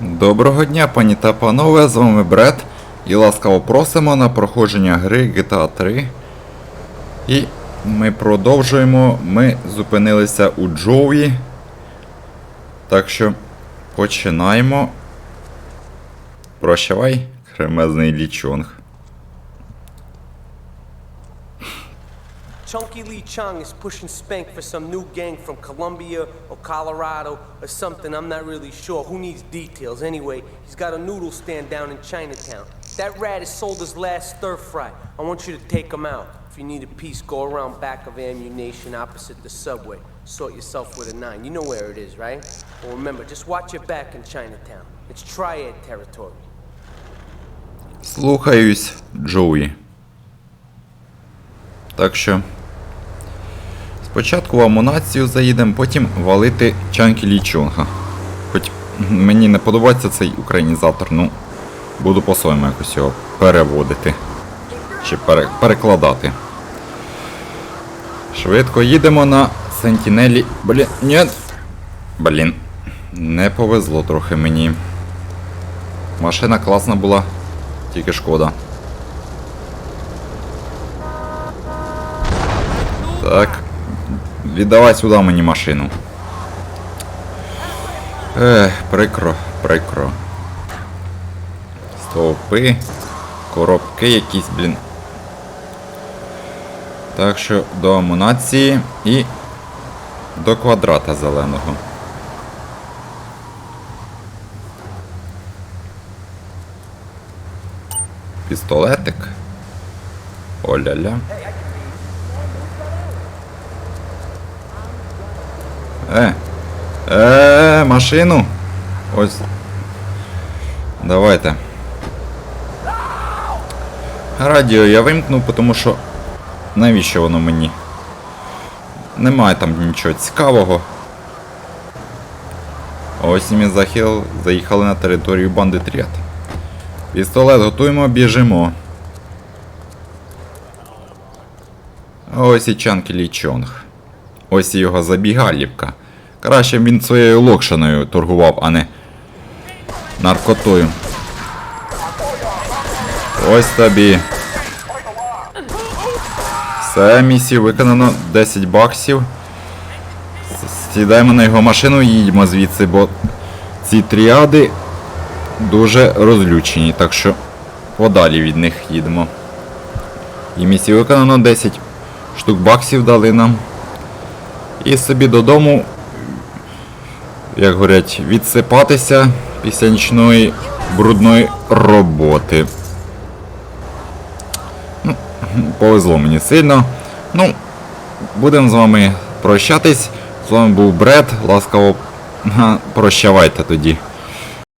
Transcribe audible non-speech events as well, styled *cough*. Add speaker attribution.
Speaker 1: Доброго дня, пані та панове, з вами Бред. І ласкаво просимо на проходження гри GTA 3. І ми продовжуємо. Ми зупинилися у Джоуї. Так що починаємо. Прощавай, кремезний лічонг.
Speaker 2: Chunky Lee Chung is pushing Spank for some new gang from Colombia or Colorado or something. I'm not really sure. Who needs details? Anyway, he's got a noodle stand down in Chinatown. That rat has sold his last stir fry. I want you to take him out. If you need a piece, go around back of ammunition opposite the subway. Sort yourself with a nine. You know where it is, right? Well, remember, just watch your back in Chinatown. It's triad territory.
Speaker 1: Слухаюсь, Джоуї. Так що. Спочатку в амунацію заїдемо, потім валити Чанкі Лічонга. Хоч мені не подобається цей українізатор, ну буду по-своєму якось його переводити. Чи пере- перекладати. Швидко їдемо на Сентінелі. Блін, ні. Блін. Не повезло трохи мені. Машина класна була, тільки шкода. Так. Віддавай сюди мені машину. Ех, прикро, прикро. Стовпи, коробки якісь, блін. Так що до амунації і до квадрата зеленого. Пістолетик. Оля-ля. Е. Е, машину. Ось. Давайте. Радіо я вимкну, тому що. Навіщо воно мені? Немає там нічого цікавого. Ось ми захил... заїхали на територію банди Тріат. Пістолет готуємо, біжимо. Ось і Чанкі Лічонг. Ось і його забігалівка. Краще б він своєю локшиною торгував, а не наркотою. Ось тобі. Все, місію виконано 10 баксів. Сідаємо на його машину і їдемо звідси, бо ці тріади дуже розлючені, так що подалі від них їдемо. І місію виконано 10 штук баксів дали нам. І собі додому, як говорять, відсипатися після нічної брудної роботи. Ну, повезло мені сильно. Ну, будемо з вами прощатись. З вами був Бред. Ласкаво *laughs* прощавайте тоді.